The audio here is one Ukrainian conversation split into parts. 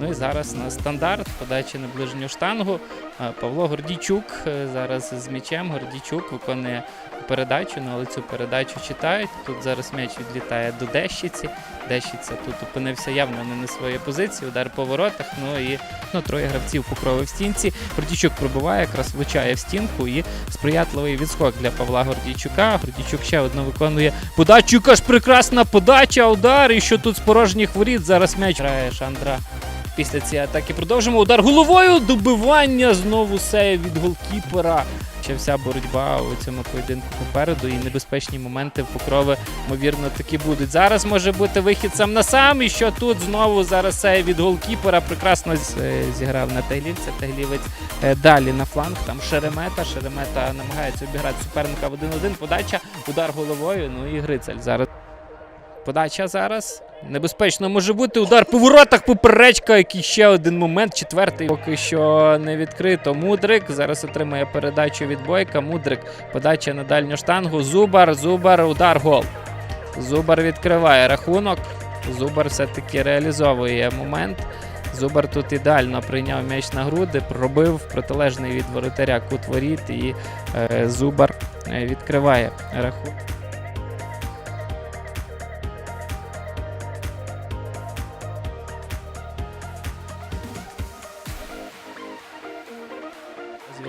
Ну і зараз на стандарт, подача на ближню штангу. Павло Гордійчук е, зараз з м'ячем. Гордійчук виконує передачу, ну, але цю передачу читають. Тут зараз м'яч відлітає до Дещиці. Дещиця тут опинився явно не на своїй позиції, удар по воротах. Ну і ну, троє гравців покрови в стінці. Гордійчук пробиває, якраз влучає в стінку і сприятливий відскок для Павла Гордійчука. Гордійчук ще одну виконує подачу. Яка ж прекрасна подача, удар. І що тут з порожніх воріт. Зараз м'яч грає Шандра. Після цієї атаки продовжимо. Удар головою, добивання знову сейв від голкіпера. Ще вся боротьба у цьому поєдинку попереду і небезпечні моменти в покрови, ймовірно, таки будуть. Зараз може бути вихід сам на сам. І що тут знову зараз сейв від голкіпера. Прекрасно е, зіграв на Тайлівця. Тайлівець е, далі на фланг. Там Шеремета. Шеремета намагається обіграти суперника в 1-1. Подача, удар головою. Ну і Грицель зараз. Подача зараз. Небезпечно може бути. Удар по воротах, поперечка. Який ще один момент. Четвертий поки що не відкрито. Мудрик. Зараз отримає передачу від Бойка. Мудрик. Подача на дальню штангу. Зубар. Зубар. Удар. Гол. Зубар відкриває рахунок. Зубар все-таки реалізовує момент. Зубар тут ідеально прийняв м'яч на груди, пробив протилежний від воротаря кут воріт і е, Зубар е, відкриває рахунок.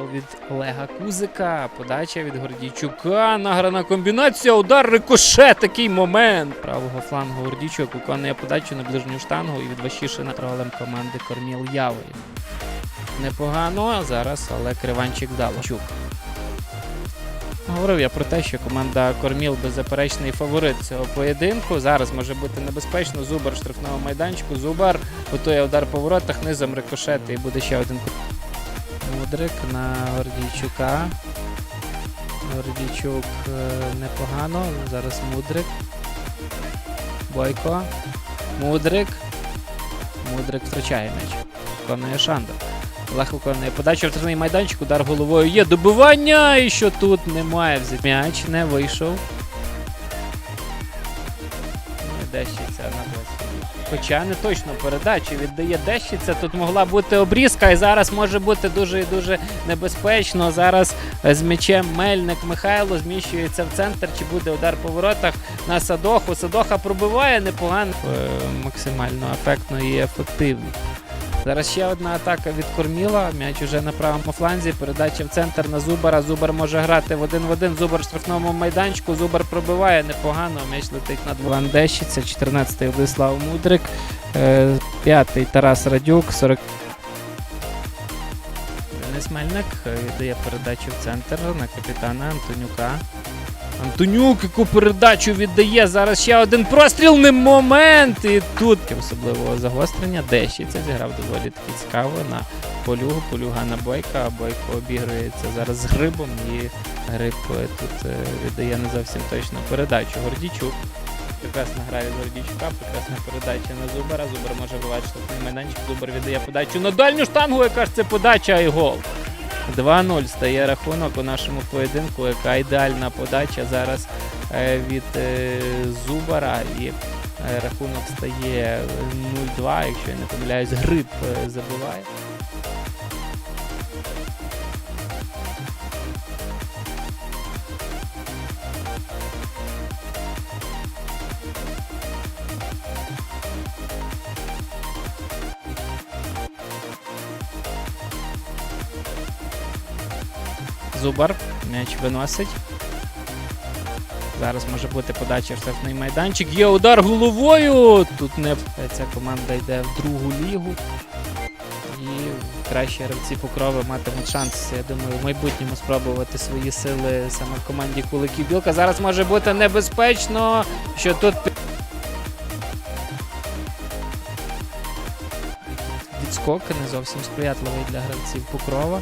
Дозвіл від Олега Кузика. Подача від Гордійчука. Награна комбінація. Удар рикоше. Такий момент. Правого флангу Гордійчук виконує подачу на ближню штангу і від Вашішина ролем команди Корміл Явої. Непогано. Зараз, але криванчик вдало. Чук. Говорив я про те, що команда Корміл беззаперечний фаворит цього поєдинку. Зараз може бути небезпечно. Зубар штрафного майданчику. Зубар готує удар по воротах, низом рикошет і буде ще один Мудрик на Гордійчука. Гордійчук е, непогано. Зараз Мудрик. Бойко. Мудрик. Мудрик втрачає м'яч. Виконує Шандер. Олег виконує подачу втрачний майданчик, удар головою є добивання, і що тут немає взяти. М'яч не вийшов. І Дещиця на близько. Хоча не точно передачу віддає Дещиця. Тут могла бути обрізка, і зараз може бути дуже і дуже небезпечно. Зараз е, з м'ячем Мельник Михайло зміщується в центр. Чи буде удар по воротах на Садоху? Садоха пробиває непогано, Е, максимально ефектно і ефективно. Зараз ще одна атака від Корміла. М'яч уже на правому фланзі. Передача в центр на Зубара. Зубар може грати в один в один. Зубар в штрафному майданчику. Зубар пробиває непогано. М'яч летить на Ван Дещиця, 14-й Владислав Мудрик, 5-й Тарас Радюк, 40. Денис Мельник е, віддає передачу в центр на капітана Антонюка. Антонюк, яку передачу віддає. Зараз ще один простріл, не момент. І тут особливого загострення. Дещиця зіграв доволі таки цікаво на полюгу. Полюга на бойка. Бойко обігрується зараз з грибом. І гриб е, тут е, віддає не зовсім точно передачу. Гордійчук. Прекрасна гра від Гордійчука, прекрасна передача на Зубара. Зубар може бувати штрафний майданчик. Зубар віддає подачу на дальню штангу. Яка ж це подача і гол. 2-0 стає рахунок у нашому поєдинку, яка ідеальна подача зараз е, від е, Зубара. І е, рахунок стає 0-2, якщо я не помиляюсь, гриб забуває. Зубар м'яч виносить. Зараз може бути подача в штрафний майданчик. Є удар головою. Тут не ця команда йде в другу лігу. І кращі гравці покрови матимуть шанс, я думаю, в майбутньому спробувати свої сили саме в команді Куликів Білка. Зараз може бути небезпечно, що тут відскок не зовсім сприятливий для гравців покрова.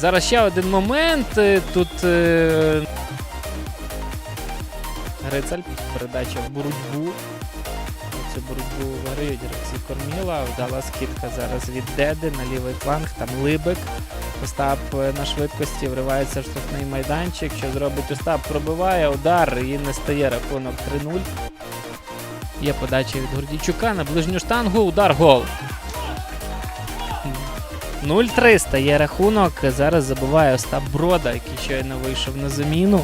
Зараз ще один момент. е, Тут е... Грицаль, передача в боротьбу. цю боротьбу виграють гравці Корміла. Вдала скидка зараз від Деди на лівий фланг, там Либик. Остап е, на швидкості вривається в штрафний майданчик. Що зробить Остап? Пробиває удар і не стає рахунок 3-0. Є подача від Гордійчука на ближню штангу. Удар гол. 0-3 стає рахунок. Зараз забуває Остап Брода, який щойно вийшов на заміну.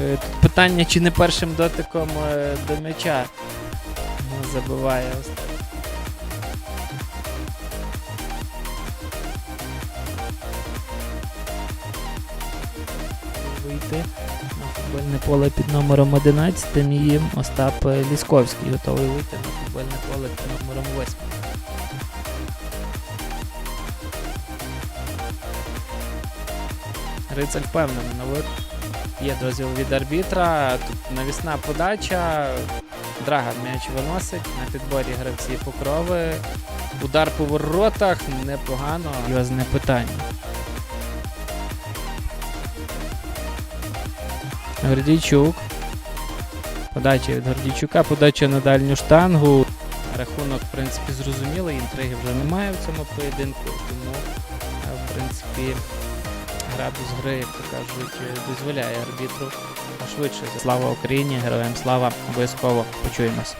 Е, Тут питання, чи не першим дотиком е, до м'яча Ну, забиває Остап. Вийти на футбольне поле під номером 11 і Остап Лісковський готовий вийти на футбольне поле під номером 8. Рицаль впевнений на вид. Є дозвіл від арбітра. Тут навісна подача. Драган м'яч виносить на підборі гравці покрови. Удар по воротах непогано. Серйозне питання. Гордійчук. Подача від Гордійчука, подача на дальню штангу. Рахунок, в принципі, зрозумілий, інтриги вже немає в цьому поєдинку, тому, е, в принципі, градус гри, як то кажуть, е, дозволяє арбітру швидше. Слава Україні, героям слава! Обов'язково почуємось.